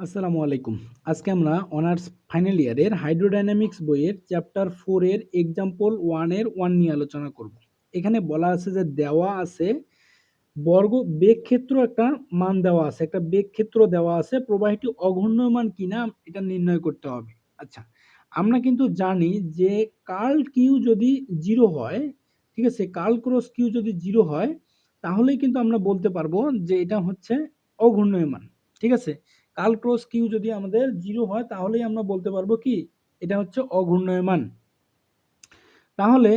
আসসালামু আলাইকুম। আজকে আমরা অনার্স ফাইনাল ইয়ারের হাইড্রোডাইনামিক্স বইয়ের চ্যাপ্টার ফোর এর এক্সাম্পল ওয়ানের ওয়ান নিয়ে আলোচনা করব। এখানে বলা আছে যে দেওয়া আছে বর্গ বেগ ক্ষেত্র একটা মান দেওয়া আছে, একটা বেগ ক্ষেত্র দেওয়া আছে, প্রবাহটি অঘূর্ণমান কিনা এটা নির্ণয় করতে হবে। আচ্ছা আমরা কিন্তু জানি যে কার্ল কিউ যদি জিরো হয়, ঠিক আছে, কার্ল ক্রস কিউ যদি জিরো হয়, তাহলেই কিন্তু আমরা বলতে পারব যে এটা হচ্ছে অঘূর্ণমান ঠিক আছে? কাল ক্রস কিউ যদি আমাদের জিরো হয়, তাহলেই আমরা বলতে পারব কি? এটা হচ্ছে অঘূর্ণয়মান। তাহলে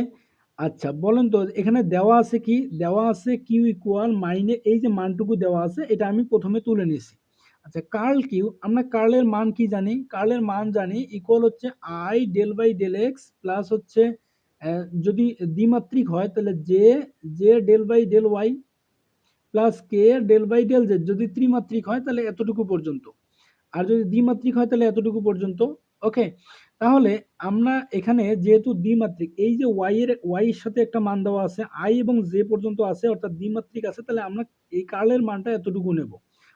আচ্ছা বলেন তো, এখানে দেওয়া আছে কি? দেওয়া আছে কিউ ইকুয়াল মাইনে এই যে মানটুকু দেওয়া আছে, এটা আমি প্রথমে তুলে নিছি আচ্ছা কার্ল কিউ, আমরা কার্লের মান কি জানি? কার্লের মান জানি ইকুয়াল হচ্ছে I del by del X plus হচ্ছে যদি দ্বিমাত্রিক হয়, তাহলে J J del by del Y plus K del by del Z যদি ত্রিমাত্রিক হয় তাহলে এতটুকু পর্যন্ত। আর যদি দ্বিমাত্রিক হয় তাহলে এতটুকু পর্যন্ত। ওকে তাহলে আমরা এখানে যেহেতু দ্বিমাত্রিক, এই যে ওয়াই এর ওয়াই এর সাথে একটা মান দেওয়া আছে আই এবং জে পর্যন্ত আছে, অর্থাৎ দ্বিমাত্রিক আছে, তাহলে আমরা এই কার্লের মানটা এতটুকু নেব।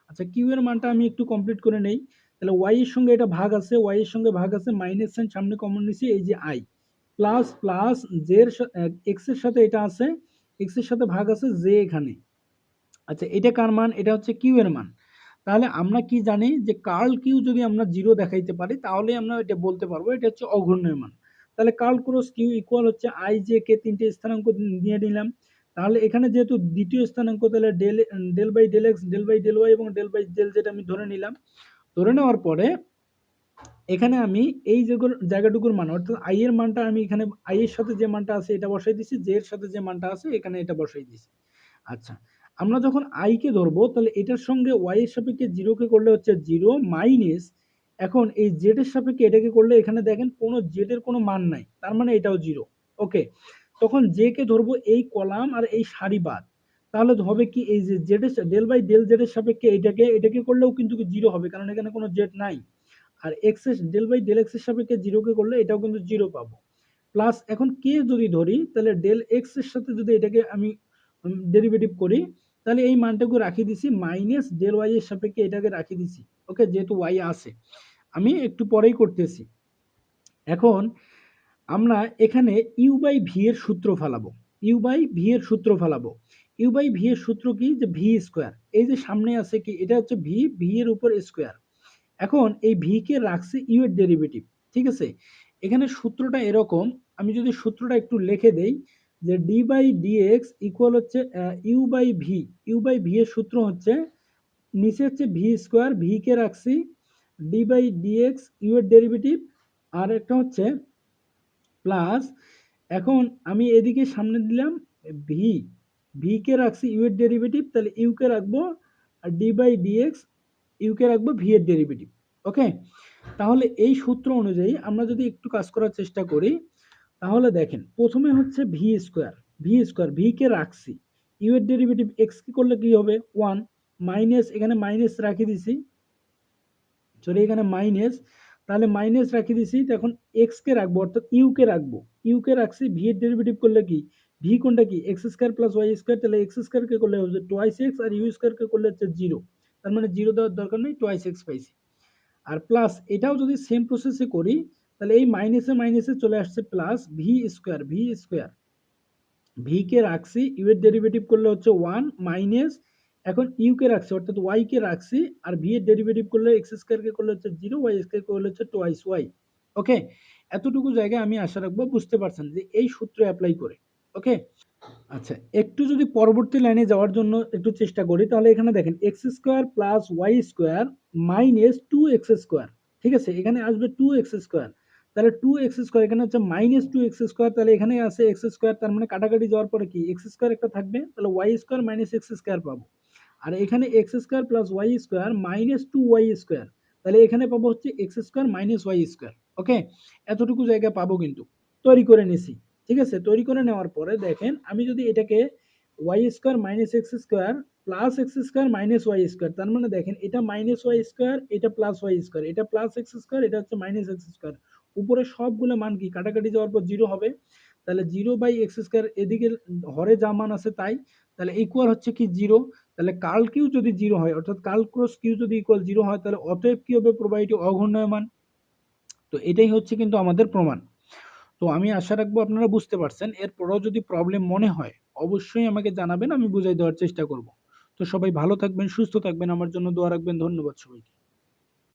আচ্ছা কিউ এর মানটা আমি একটু কমপ্লিট করে নেই। তাহলে ওয়াই এর সঙ্গে এটা ভাগ আছে ওয়াই এর সঙ্গে ভাগ আছে মাইনাস সাইন সামনে কমন নিছি, এই যে আই প্লাস প্লাস জে এর এক্সের সাথে এটা আছে এক্সের সাথে ভাগ আছে জে এখানে। আচ্ছা এটা কার মান? এটা হচ্ছে কিউ এর মান। তাহলে আমরা কি জানি যে কার্ল কিউ যদি আমরা জিরো দেখাইতে পারি, তাহলে আমরা এটা বলতে পারব, এটা হচ্ছে অঘূর্ণয় মান। তাহলে কার্ল ক্রস কিউ ইকুয়াল হচ্ছে আই জে কে তিনটে স্থানাঙ্ক নিয়ে নিলাম। তাহলে এখানে যেহেতু দ্বিতীয় স্থানাঙ্ক, তাহলে del del by del X del by del Y এবং ডেল বাই ডেল জেড আমি ধরে নিলাম। ধরে নেওয়ার পরে এখানে আমি এই জায়গাটুকুর মান, অর্থাৎ আই এর মানটা আমি এখানে আই এর সাথে যে মানটা আছে, এটা বসাই দিছি জে এর সাথে যে মানটা আছে, এখানে এটা বসাই দিছি। আচ্ছা আমরা যখন আইকে ধরবো, তাহলে এটার সঙ্গে ওয়াই এর সাপেক্ষে জিরোকে করলে হচ্ছে জিরো মাইনাস এখন এই জেড এর সাপেক্ষে এটাকে করলে এখানে দেখেন কোনো জেড এর কোনো মান নাই, তার মানে এটাও জিরো ওকে তখন জে কে ধরবো এই কলাম আর এই সারি বাদ, তাহলে হবে কি এই যে জেড এর ডেল বাই ডেল জেড এর সাপেক্ষে এটাকে এটাকে করলেও কিন্তু জিরো হবে, কারণ এখানে কোনো জেড নাই। আর এক্সের ডেল বাই ডেল এক্সের সাপেক্ষে জিরোকে করলে এটাও কিন্তু জিরো পাবো। প্লাস এখন কে যদি ধরি, তাহলে ডেল এক্সের সাথে যদি এটাকে আমি ডেরিভেটিভ করি তাহলে এই মানটাকে রাখি দিছি মাইনাস ডেল ওয়াই এর সাপেক্ষে এটাকে রাখি দিছি। ওকে যেহেতু ওয়াই আছে। আমি একটু পরেই করতেছি। এখন আমরা এখানে ইউ বাই ভি এর সূত্র ফেলাবো। ইউ বাই ভি এর সূত্র ফেলাবো। ইউ বাই ভি এর সূত্র কি? যে ভি স্কোয়ার এই যে সামনে আছে কি? এটা হচ্ছে ভি ভি এর উপর স্কোয়ার এখন এই ভি কে রাখছি ইউ এর ডেরিভেটিভ ঠিক আছে? এখানে সূত্রটা এরকম। আমি যদি সূত্রটা একটু লিখে দেই যে ডি বাই ডিএক্স ইকুয়াল হচ্ছে U by V U by V এর সূত্র হচ্ছে, নিচে হচ্ছে ভি স্কোয়ার ভি কে রাখছি ডি বাই ডিএক্স ইউ এর ডেরিভেটিভ আর একটা হচ্ছে প্লাস এখন আমি এদিকে সামনে দিলাম ভি ভি কে রাখছি ইউ এর ডেরিভেটিভ তাহলে ইউ কে রাখব, আর ডি বাই ডিএক্স ইউ কে রাখব ভি এর ডেরিভেটিভ ওকে তাহলে এই সূত্র অনুযায়ী আমরা যদি একটু কাজ করার চেষ্টা করি তাহলে দেখেন, প্রথমে হচ্ছে V square V square V কে রাখছি। ইউ এর ডেরিভেটিভ এক্স কি করলে কি হবে? ওয়ান মাইনাস এখানে মাইনাস রাখি দিছি। চলে এখানে মাইনাস তাহলে মাইনাস রাখি দিছি তখন এক্স কে রাখব, অর্থাৎ ইউ কে রাখব। ইউ কে রাখছি ভি এর ডেরিভেটিভ করলে কি? ভি কোনটা কি? X square plus Y square তাহলে এক্স স্কোয়ার কে করলে হচ্ছে টোয়াইস এক্স আর ইউ স্কোয়ার কে করলে হচ্ছে জিরো তার মানে জিরো দেওয়ার দরকার নেই টোয়াইস এক্স পাইছি। আর প্লাস এটাও যদি সেম প্রসেসে করি তাহলে এই মাইনাসে মাইনাসে চলে আসছে plus V square V square V কে রাখছি ইউ এর ডেরিভেটিভ করলে হচ্ছে ওয়ান মাইনাস এখন ইউ কে রাখছি, অর্থাৎ ওয়াই কে রাখছি, আর ভি এর ডেরিভেটিভ করলে এক্স স্কোয়ার কে করলে হচ্ছে জিরো ওয়াই স্কোয়ার করলে হচ্ছে টোয়াইস ওয়াই ওকে এতটুকু জায়গায় আমি আশা রাখব বুঝতে পারছেন যে এই সূত্র অ্যাপ্লাই করে ওকে আচ্ছা একটু যদি পরবর্তী লাইনে যাওয়ার জন্য একটু চেষ্টা করি, তাহলে এখানে দেখেন X square plus Y square minus two X square ঠিক আছে? এখানে আসবে টু এক্স স্কোয়ার তাহলে টু এক্স স্কোয়ার এখানে হচ্ছে মাইনাস টু এক্স স্কোয়ার তাহলে এখানে আছে এক্স স্কোয়ার তার মানে কাটাকাটি যাওয়ার পরে কি? এক্স স্কোয়ার একটা থাকবে, তাহলে Y square minus X square পাবো। আর এখানে X square plus Y square minus two Y square তাহলে এখানে পাবো হচ্ছে X square minus Y square okay এতটুকু জায়গা পাবো কিন্তু, তৈরি করে নিছি, ঠিক আছে? তৈরি করে নেওয়ার পরে দেখেন, আমি যদি এটাকে Y square minus X square plus X square minus Y square তার মানে দেখেন, এটা মাইনাস ওয়াই স্কোয়ার এটা প্লাস ওয়াই স্কোয়ার এটা প্লাস এক্স স্কোয়ার এটা হচ্ছে মাইনাস এক্স স্কোয়ার উপরে সবগুলো মান কি? কাটাকাটি যাওয়ার পর জিরো হবে। তাহলে জিরো বাই এক্স স্কোয়ার এদিকে হরে যা মান আছে তাই। তাহলে ইকুয়াল হচ্ছে কি জিরো তাহলে কাল কিউ যদি জিরো হয়, অর্থাৎ কাল ক্রস কিউ যদি ইকুয়াল জিরো হয়, তাহলে অতএব কি হবে? প্রবাহিত অঘূর্ণয়মান তো এটাই হচ্ছে কিন্তু আমাদের প্রমাণ। তো আমি আশা রাখব আপনারা বুঝতে পারছেন। এরপরও যদি প্রবলেম মনে হয়, অবশ্যই আমাকে জানাবেন, আমি বুঝাই দেওয়ার চেষ্টা করব। তো সবাই ভালো থাকবেন সুস্থ থাকবেন। আমার জন্য দোয়া রাখবেন। ধন্যবাদ সবাইকে।